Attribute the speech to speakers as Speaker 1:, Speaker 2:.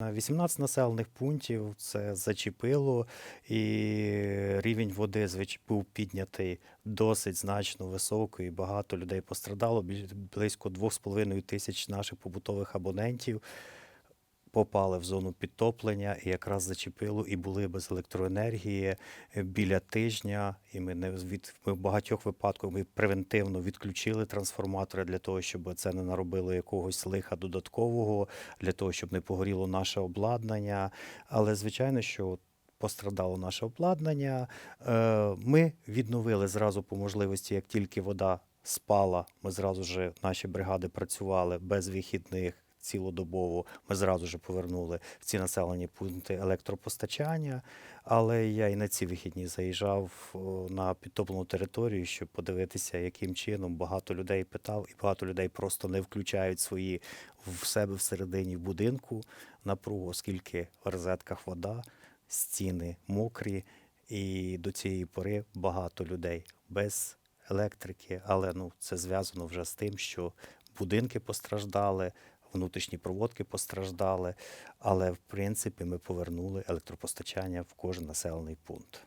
Speaker 1: На 18 населених пунктів це зачепило, і рівень води був піднятий досить значно високо, і багато людей пострадало. Близько 2,5 тисяч наших побутових абонентів попали в зону підтоплення і якраз зачепило і були без електроенергії е, біля тижня. І ми не від ми в багатьох випадках ми превентивно відключили трансформатори для того, щоб це не наробило якогось лиха додаткового, для того, щоб не погоріло наше обладнання. Але звичайно, що пострадало наше обладнання. Е, Ми відновили зразу по можливості, як тільки вода спала, ми зразу ж наші бригади працювали без вихідних. Цілодобово. Ми зразу ж повернули в ці населені пункти електропостачання, але я і на ці вихідні заїжджав на підтоплену територію, щоб подивитися, яким чином багато людей питав, і багато людей просто не включають свої в себе всередині будинку напругу, оскільки в розетках вода, стіни мокрі, і до цієї пори багато людей без електрики, але ну це зв'язано вже з тим, що будинки постраждали, внутрішні проводки постраждали, але в принципі ми повернули електропостачання в кожен населений пункт.